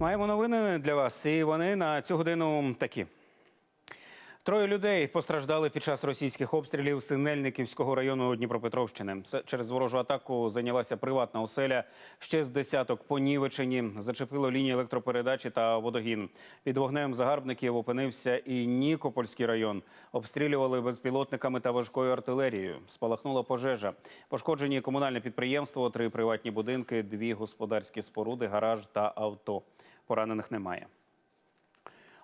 Маємо новини для вас, і вони на цю годину такі. Троє людей постраждали під час російських обстрілів Синельниківського району Дніпропетровщини. Через ворожу атаку зайнялася приватна оселя. Ще з десяток понівечені. Зачепило лінії електропередачі та водогін. Під вогнем загарбників опинився і Нікопольський район. Обстрілювали безпілотниками та важкою артилерією. Спалахнула пожежа. Пошкоджені комунальне підприємство, три приватні будинки, дві господарські споруди, гараж та авто. Поранених немає.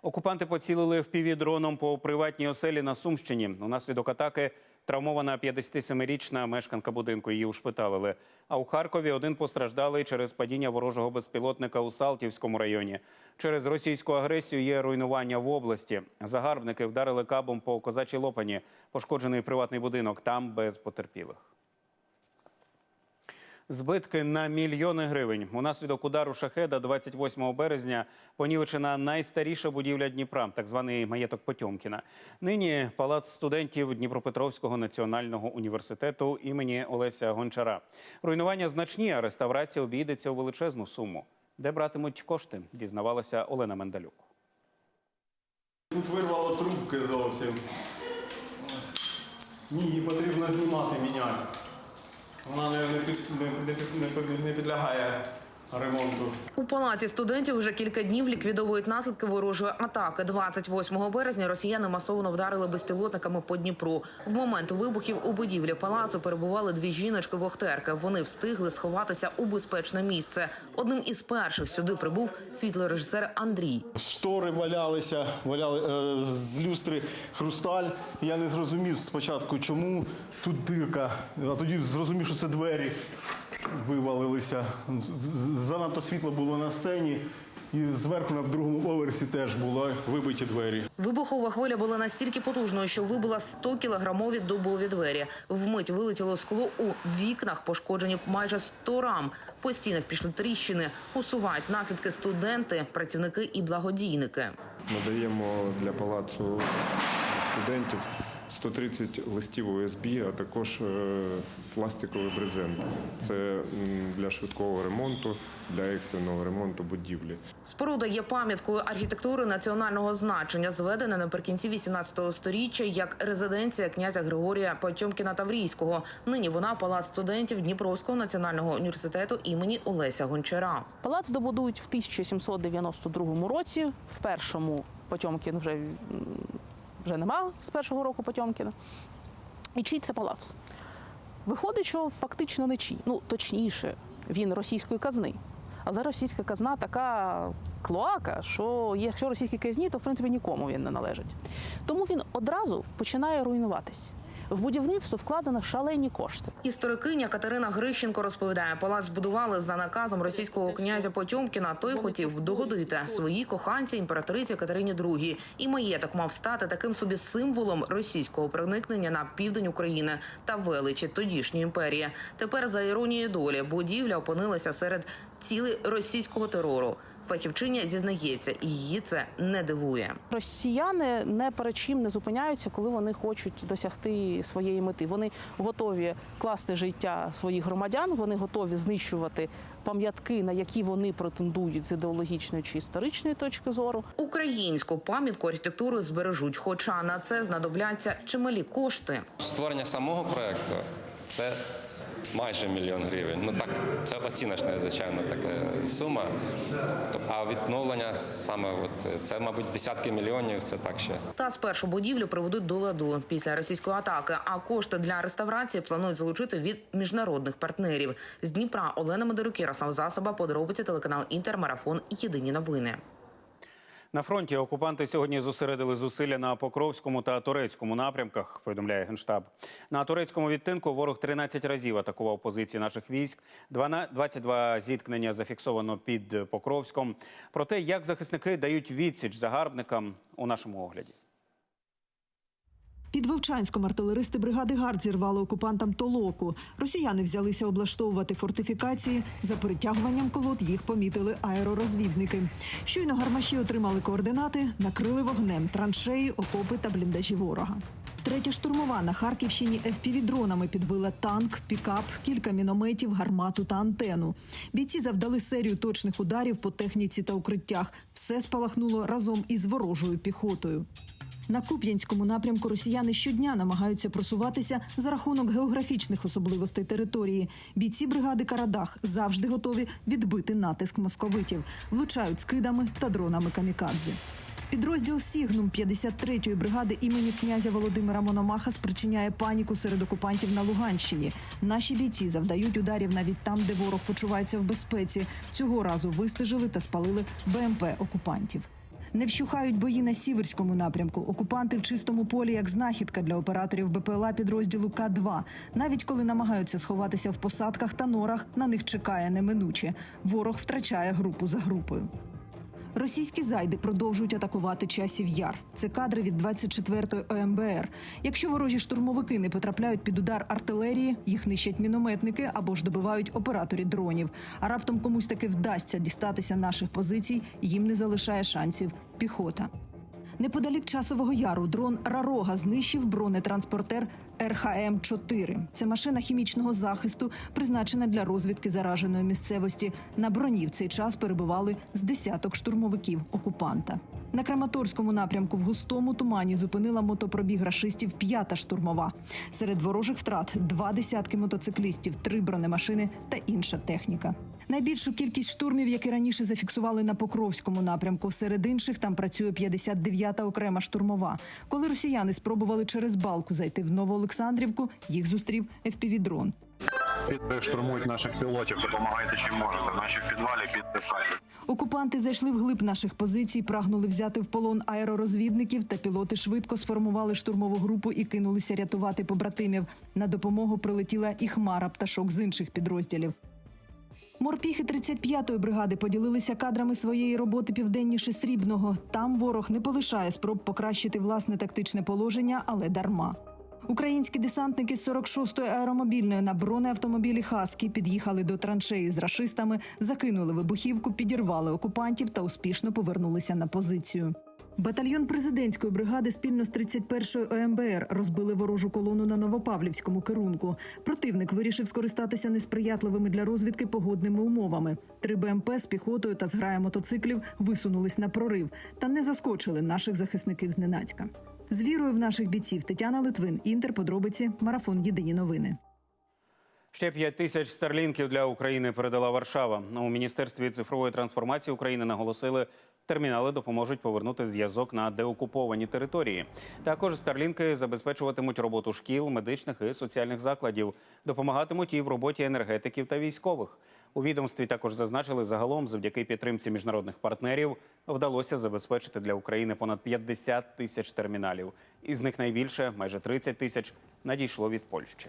Окупанти поцілили впівдроном по приватній оселі на Сумщині. Унаслідок атаки травмована 57-річна мешканка будинку. Її ушпиталили. А у Харкові один постраждалий через падіння ворожого безпілотника у Салтівському районі. Через російську агресію є руйнування в області. Загарбники вдарили кабом по козачій лопані. Пошкоджений приватний будинок. Там без потерпілих. Збитки на мільйони гривень. Унаслідок удару шахеда 28 березня понівечена найстаріша будівля Дніпра, так званий маєток Потьомкіна. Нині палац студентів Дніпропетровського національного університету імені Олеся Гончара. Руйнування значні, а реставрація обійдеться у величезну суму. Де братимуть кошти, дізнавалася Олена Мендалюк. Тут вирвало трубки зовсім. Ні, її потрібно знімати, міняти. Вона не, не, не, не, під- не, під- не підлягає ремонту. У палаці студентів вже кілька днів ліквідовують наслідки ворожої атаки. 28 березня росіяни масово вдарили безпілотниками по Дніпру. В момент вибухів у будівлі палацу перебували дві жіночки-вохтерки. Вони встигли сховатися у безпечне місце. Одним із перших сюди прибув світлорежисер Андрій. Штори валялися, валяли е, з люстри хрусталь. Я не зрозумів спочатку, чому тут дирка. А тоді зрозумів, що це двері вивалилися. Занадто світло було на сцені. І зверху на другому поверсі теж були вибиті двері. Вибухова хвиля була настільки потужною, що вибила 100 кілограмові дубові двері. Вмить вилетіло скло у вікнах, пошкоджені майже 100 рам. По стінах пішли тріщини. Усувають наслідки студенти, працівники і благодійники. Ми даємо для палацу студентів 130 листів ОСБ, а також е, пластиковий брезент. Це для швидкого ремонту, для екстреного ремонту будівлі. Споруда є пам'яткою архітектури національного значення, зведена наприкінці 18 століття як резиденція князя Григорія Потьомкіна Таврійського. Нині вона палац студентів Дніпровського національного університету імені Олеся Гончара. Палац добудують в 1792 році. В першому Потьомкін вже, вже нема з першого року Потьомкіна. І чий це палац? Виходить, що фактично не чий. Ну, точніше, він російської казни. Але російська казна така клоака, що якщо російські казні, то в принципі нікому він не належить. Тому він одразу починає руйнуватись. В будівництво вкладено шалені кошти. Історикиня Катерина Грищенко розповідає, палац збудували за наказом російського князя Потьомкіна. Той хотів догодити своїй коханці імператриці Катерині II. І маєток мав стати таким собі символом російського проникнення на південь України та величі тодішньої імперії. Тепер за іронією долі будівля опинилася серед цілей російського терору. Фахівчиня зізнається, і її це не дивує. Росіяни не перед чим не зупиняються, коли вони хочуть досягти своєї мети. Вони готові класти життя своїх громадян, вони готові знищувати пам'ятки, на які вони претендують з ідеологічної чи історичної точки зору. Українську пам'ятку архітектури збережуть, хоча на це знадобляться чималі кошти. Створення самого проекту це майже мільйон гривень. Ну так, це оціночна, звичайно, така сума. А відновлення саме от, це, мабуть, десятки мільйонів. Це так ще. Та спершу будівлю приведуть до ладу після російської атаки. А кошти для реставрації планують залучити від міжнародних партнерів. З Дніпра Олена Медорюк, Ярослав Засоба, подробиці телеканал Інтермарафон. Єдині новини. На фронті окупанти сьогодні зосередили зусилля на Покровському та Турецькому напрямках. Повідомляє генштаб. На турецькому відтинку ворог 13 разів атакував позиції наших військ. 12 22 зіткнення зафіксовано під Покровськом. Про те, як захисники дають відсіч загарбникам у нашому огляді. Під Вовчанськом артилеристи бригади ГАРД зірвали окупантам толоку. Росіяни взялися облаштовувати фортифікації. За перетягуванням колод їх помітили аеророзвідники. Щойно гармаші отримали координати, накрили вогнем траншеї, окопи та бліндажі ворога. третя штурмова на Харківщині FPV-дронами підбила танк, пікап, кілька мінометів, гармату та антену. Бійці завдали серію точних ударів по техніці та укриттях. Все спалахнуло разом із ворожою піхотою. На Куп'янському напрямку росіяни щодня намагаються просуватися за рахунок географічних особливостей території. Бійці бригади Карадах завжди готові відбити натиск московитів, влучають скидами та дронами камікадзе. Підрозділ Сігнум 53-ї бригади імені князя Володимира Мономаха спричиняє паніку серед окупантів на Луганщині. Наші бійці завдають ударів навіть там, де ворог почувається в безпеці. Цього разу вистежили та спалили БМП окупантів. Не вщухають бої на сіверському напрямку. Окупанти в чистому полі як знахідка для операторів БПЛА підрозділу К-2. Навіть коли намагаються сховатися в посадках та норах, на них чекає неминуче. Ворог втрачає групу за групою. Російські зайди продовжують атакувати часів яр. Це кадри від 24-ї ОМБР. Якщо ворожі штурмовики не потрапляють під удар артилерії, їх нищать мінометники або ж добивають операторі дронів. А раптом комусь таки вдасться дістатися наших позицій, їм не залишає шансів піхота. Неподалік часового яру дрон Рарога знищив бронетранспортер РХМ-4. Це машина хімічного захисту, призначена для розвідки зараженої місцевості. На броні в цей час перебували з десяток штурмовиків окупанта. На Краматорському напрямку в густому тумані зупинила мотопробіг рашистів п'ята штурмова. Серед ворожих втрат два десятки мотоциклістів, три бронемашини та інша техніка. Найбільшу кількість штурмів, які раніше зафіксували на Покровському напрямку. Серед інших там працює 59-та окрема штурмова. Коли росіяни спробували через балку зайти в Новоолександрівку, їх зустрів. Під штурмують наших пілотів, допомагайте чим можете. Наші в підвалі під. Окупанти зайшли в глиб наших позицій, прагнули взяти в полон аеророзвідників, та пілоти швидко сформували штурмову групу і кинулися рятувати побратимів. На допомогу прилетіла і хмара пташок з інших підрозділів. Морпіхи 35-ї бригади поділилися кадрами своєї роботи південніше Срібного. Там ворог не полишає спроб покращити власне тактичне положення, але дарма. Українські десантники з 46-ї аеромобільної на бронеавтомобілі Хаскі під'їхали до траншеї з рашистами, закинули вибухівку, підірвали окупантів та успішно повернулися на позицію. Батальйон президентської бригади спільно з 31-ї ОМБР розбили ворожу колону на Новопавлівському керунку. Противник вирішив скористатися несприятливими для розвідки погодними умовами. Три БМП з піхотою та зграя мотоциклів висунулись на прорив та не заскочили наших захисників зненацька. З вірою в наших бійців Тетяна Литвин, Інтер, подробиці, марафон Єдині новини. Ще 5 тисяч старлінків для України передала Варшава. У міністерстві цифрової трансформації України наголосили, термінали допоможуть повернути зв'язок на деокуповані території. Також старлінки забезпечуватимуть роботу шкіл, медичних і соціальних закладів, допомагатимуть і в роботі енергетиків та військових. У відомстві також зазначили, загалом, завдяки підтримці міжнародних партнерів, вдалося забезпечити для України понад 50 тисяч терміналів. Із них найбільше, майже 30 тисяч, надійшло від Польщі.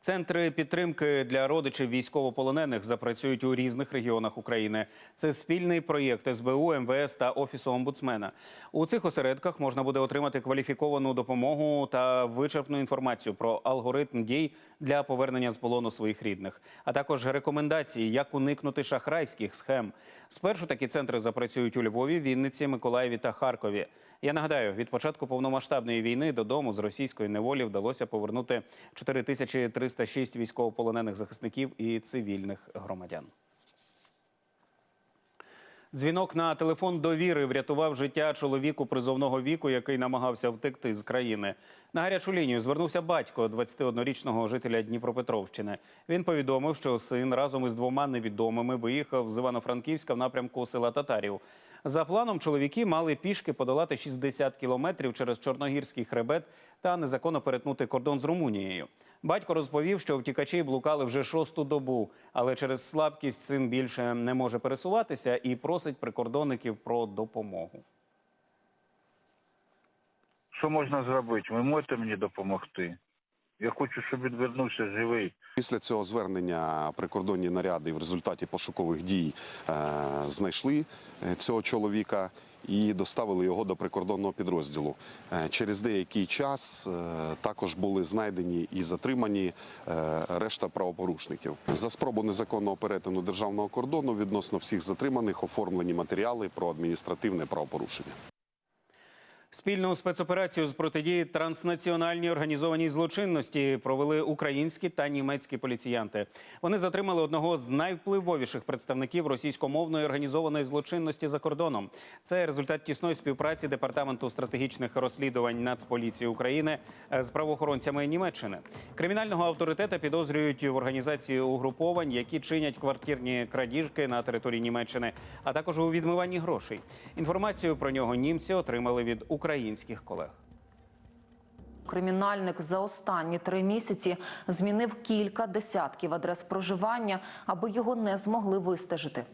Центри підтримки для родичів військовополонених запрацюють у різних регіонах України. Це спільний проєкт СБУ, МВС та Офісу омбудсмена. У цих осередках можна буде отримати кваліфіковану допомогу та вичерпну інформацію про алгоритм дій для повернення з полону своїх рідних, а також рекомендації, як уникнути шахрайських схем. Спершу такі центри запрацюють у Львові, Вінниці, Миколаєві та Харкові. Я нагадаю, від початку повномасштабної війни додому з російської неволі вдалося повернути 4306 військовополонених захисників і цивільних громадян. Дзвінок на телефон довіри врятував життя чоловіку призовного віку, який намагався втекти з країни. На гарячу лінію звернувся батько 21-річного жителя Дніпропетровщини. Він повідомив, що син разом із двома невідомими виїхав з Івано-Франківська в напрямку села Татарів. За планом, чоловіки мали пішки подолати 60 кілометрів через Чорногірський хребет та незаконно перетнути кордон з Румунією. Батько розповів, що втікачі блукали вже шосту добу, але через слабкість син більше не може пересуватися і просить прикордонників про допомогу. Що можна зробити? Ви можете мені допомогти? Я хочу, щоб він вернувся живий. Після цього звернення прикордонні наряди в результаті пошукових дій е, знайшли е, цього чоловіка і доставили його до прикордонного підрозділу. Е, через деякий час е, також були знайдені і затримані е, решта правопорушників. За спробу незаконного перетину державного кордону відносно всіх затриманих оформлені матеріали про адміністративне правопорушення. Спільну спецоперацію з протидії транснаціональній організованій злочинності провели українські та німецькі поліціянти. Вони затримали одного з найвпливовіших представників російськомовної організованої злочинності за кордоном. Це результат тісної співпраці департаменту стратегічних розслідувань Нацполіції України е, з правоохоронцями Німеччини. Кримінального авторитета підозрюють в організації угруповань, які чинять квартирні крадіжки на території Німеччини, а також у відмиванні грошей. Інформацію про нього німці отримали від українських колег. Кримінальник за останні три місяці змінив кілька десятків адрес проживання, аби його не змогли вистежити.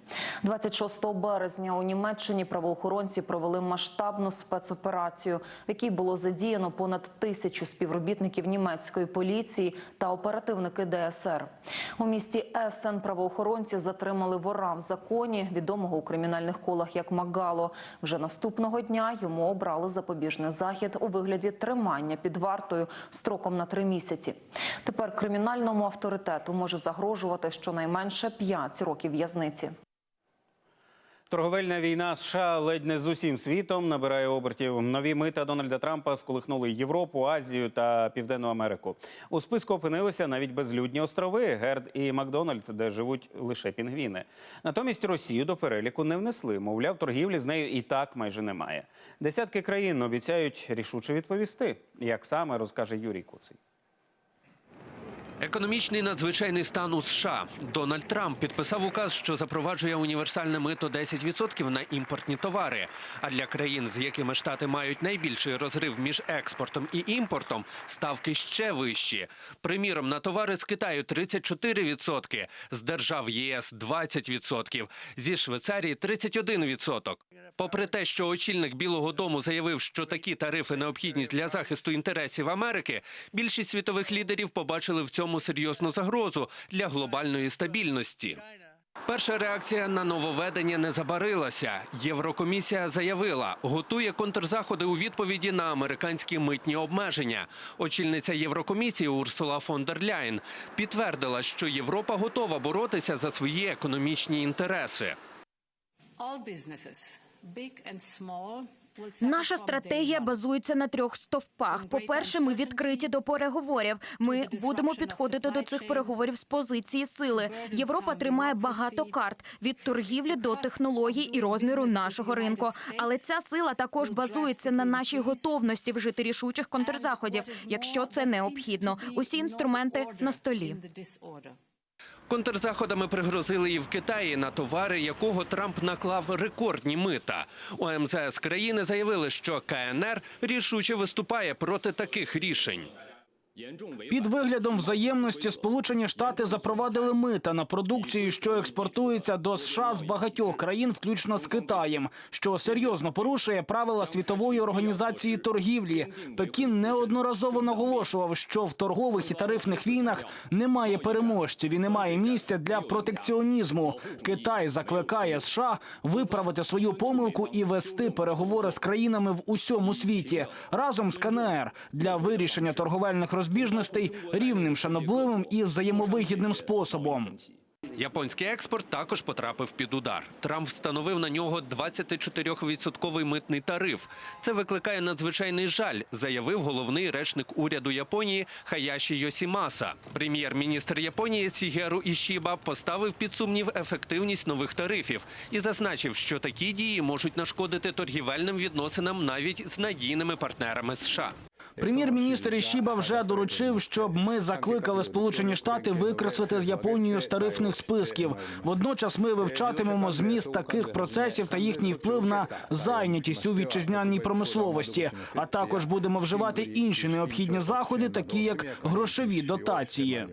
26 березня у Німеччині правоохоронці провели масштабну спецоперацію, в якій було задіяно понад тисячу співробітників німецької поліції та оперативники ДСР. У місті Есен правоохоронці затримали вора в законі, відомого у кримінальних колах як Магало. Вже наступного дня йому обрали запобіжний захід у вигляді тримання під вартою строком на три місяці. Тепер кримінальному авторитету може загрожувати щонайменше 5 років в'язниці. Торговельна війна США ледь не з усім світом набирає обертів. Нові мита Дональда Трампа сколихнули Європу, Азію та Південну Америку. У списку опинилися навіть безлюдні острови Герд і Макдональд, де живуть лише пінгвіни. Натомість Росію до переліку не внесли. Мовляв, торгівлі з нею і так майже немає. Десятки країн обіцяють рішуче відповісти. Як саме розкаже Юрій Куций. Економічний надзвичайний стан у США. Дональд Трамп підписав указ, що запроваджує універсальне мито 10% на імпортні товари. А для країн, з якими штати мають найбільший розрив між експортом і імпортом, ставки ще вищі. Приміром, на товари з Китаю 34%, з держав ЄС 20%, зі Швейцарії 31%. Попри те, що очільник Білого Дому заявив, що такі тарифи необхідність для захисту інтересів Америки, більшість світових лідерів побачили в цьому серйозну загрозу для глобальної стабільності. Перша реакція на нововведення не забарилася. Єврокомісія заявила, готує контрзаходи у відповіді на американські митні обмеження. Очільниця Єврокомісії Урсула фон дер Ляйн підтвердила, що Європа готова боротися за свої економічні інтереси. Наша стратегія базується на трьох стовпах. По-перше, ми відкриті до переговорів. Ми будемо підходити до цих переговорів з позиції сили. Європа тримає багато карт від торгівлі до технологій і розміру нашого ринку. Але ця сила також базується на нашій готовності вжити рішучих контрзаходів, якщо це необхідно. Усі інструменти на столі. Контрзаходами пригрозили і в Китаї, на товари якого Трамп наклав рекордні мита. У МЗС країни заявили, що КНР рішуче виступає проти таких рішень. Під виглядом взаємності Сполучені Штати запровадили мита на продукцію, що експортується до США з багатьох країн, включно з Китаєм, що серйозно порушує правила світової організації торгівлі. Пекін неодноразово наголошував, що в торгових і тарифних війнах немає переможців і немає місця для протекціонізму. Китай закликає США виправити свою помилку і вести переговори з країнами в усьому світі разом з КНР для вирішення торговельних розбіжностей рівним, шанобливим і взаємовигідним способом. Японський експорт також потрапив під удар. Трамп встановив на нього 24-відсотковий митний тариф. Це викликає надзвичайний жаль, заявив головний речник уряду Японії Хаяші Йосімаса. Прем'єр-міністр Японії Сігеру Ішіба поставив під сумнів ефективність нових тарифів і зазначив, що такі дії можуть нашкодити торгівельним відносинам навіть з надійними партнерами США. Прем'єр-міністр Ішіба вже доручив, щоб ми закликали Сполучені Штати викреслити з Японією з тарифних списків. Водночас ми вивчатимемо зміст таких процесів та їхній вплив на зайнятість у вітчизняній промисловості. А також будемо вживати інші необхідні заходи, такі як грошові дотації.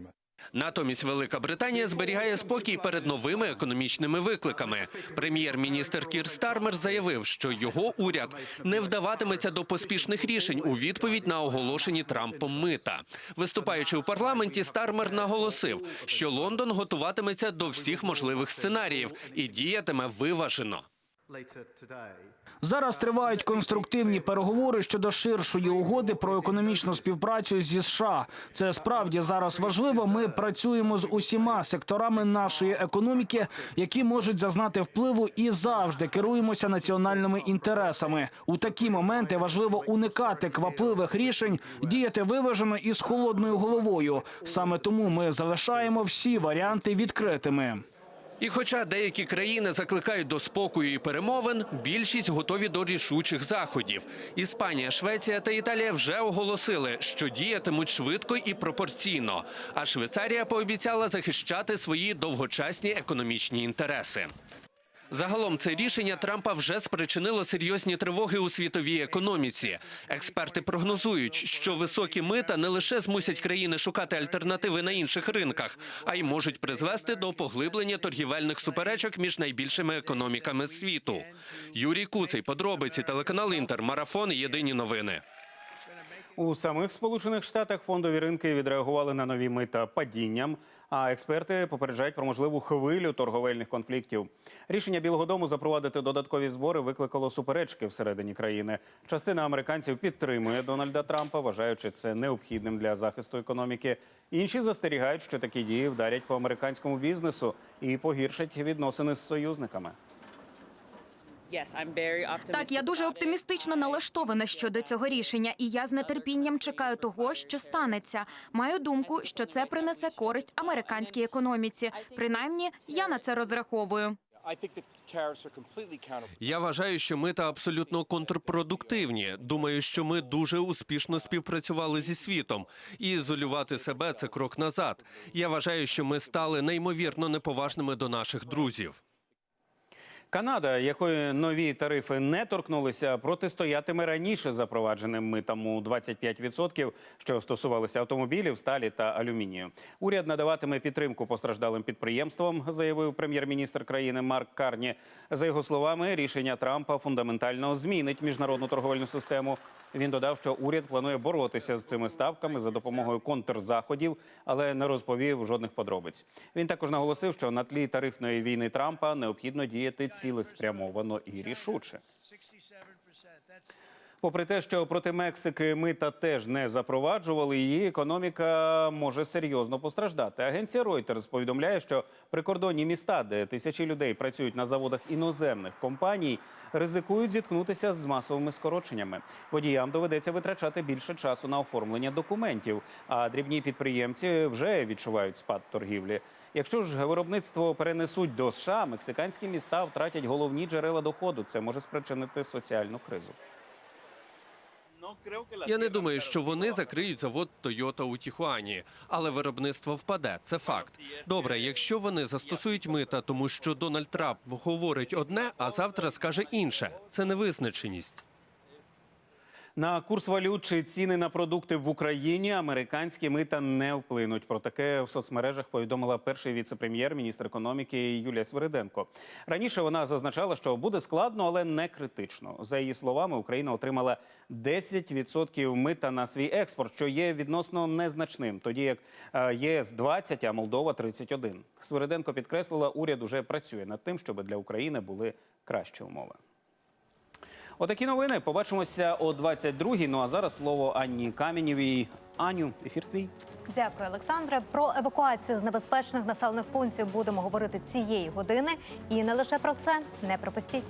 Натомість Велика Британія зберігає спокій перед новими економічними викликами. Прем'єр-міністр Кір Стармер заявив, що його уряд не вдаватиметься до поспішних рішень у відповідь на оголошені Трампом мита. Виступаючи у парламенті, Стармер наголосив, що Лондон готуватиметься до всіх можливих сценаріїв і діятиме виважено. Зараз тривають конструктивні переговори щодо ширшої угоди про економічну співпрацю зі США. Це справді зараз важливо. Ми працюємо з усіма секторами нашої економіки, які можуть зазнати впливу, і завжди керуємося національними інтересами. У такі моменти важливо уникати квапливих рішень, діяти виважено і з холодною головою. Саме тому ми залишаємо всі варіанти відкритими. І хоча деякі країни закликають до спокою і перемовин, більшість готові до рішучих заходів. Іспанія, Швеція та Італія вже оголосили, що діятимуть швидко і пропорційно. А Швейцарія пообіцяла захищати свої довгочасні економічні інтереси. Загалом це рішення Трампа вже спричинило серйозні тривоги у світовій економіці. Експерти прогнозують, що високі мита не лише змусять країни шукати альтернативи на інших ринках, а й можуть призвести до поглиблення торгівельних суперечок між найбільшими економіками світу. Юрій Куций, подробиці, телеканал Інтер, марафон. Єдині новини. У самих Сполучених Штатах фондові ринки відреагували на нові мита падінням. А експерти попереджають про можливу хвилю торговельних конфліктів. Рішення Білого Дому запровадити додаткові збори викликало суперечки всередині країни. Частина американців підтримує Дональда Трампа, вважаючи це необхідним для захисту економіки. Інші застерігають, що такі дії вдарять по американському бізнесу і погіршать відносини з союзниками. Так, я дуже оптимістично налаштована щодо цього рішення, і я з нетерпінням чекаю того, що станеться. Маю думку, що це принесе користь американській економіці. Принаймні, я на це розраховую. Я вважаю, що мита абсолютно контрпродуктивні. Думаю, що ми дуже успішно співпрацювали зі світом, і ізолювати себе це крок назад. Я вважаю, що ми стали неймовірно неповажними до наших друзів. Канада, якої нові тарифи не торкнулися, протистоятиме раніше запровадженим митам у 25%, що стосувалися автомобілів, сталі та алюмінію. Уряд надаватиме підтримку постраждалим підприємствам, заявив прем'єр-міністр країни Марк Карні. За його словами, рішення Трампа фундаментально змінить міжнародну торговельну систему. Він додав, що уряд планує боротися з цими ставками за допомогою контрзаходів, але не розповів жодних подробиць. Він також наголосив, що на тлі тарифної війни Трампа необхідно діяти цілеспрямовано і рішуче. Попри те, що проти Мексики мита теж не запроваджували, її економіка може серйозно постраждати. Агенція Reuters повідомляє, що прикордонні міста, де тисячі людей працюють на заводах іноземних компаній, ризикують зіткнутися з масовими скороченнями. Водіям доведеться витрачати більше часу на оформлення документів, а дрібні підприємці вже відчувають спад торгівлі. Якщо ж виробництво перенесуть до США, мексиканські міста втратять головні джерела доходу. Це може спричинити соціальну кризу. Я не думаю, що вони закриють завод Toyota у Тіхуані, але виробництво впаде. Це факт. Добре, якщо вони застосують мита, тому що Дональд Трамп говорить одне, а завтра скаже інше. Це невизначеність. На курс валют чи ціни на продукти в Україні американські мита не вплинуть. Про таке в соцмережах повідомила перший віце-прем'єр, міністр економіки Юлія Свириденко. Раніше вона зазначала, що буде складно, але не критично. За її словами, Україна отримала 10% мита на свій експорт, що є відносно незначним. Тоді як е, ЄС 20, а Молдова 31. Свириденко підкреслила, уряд уже працює над тим, щоб для України були кращі умови. Отакі новини. Побачимося о 22-й. Ну а зараз слово Анні Камінєвій. Аню, ефір твій. Дякую, Олександре. Про евакуацію з небезпечних населених пунктів будемо говорити цієї години. І не лише про це не пропустіть.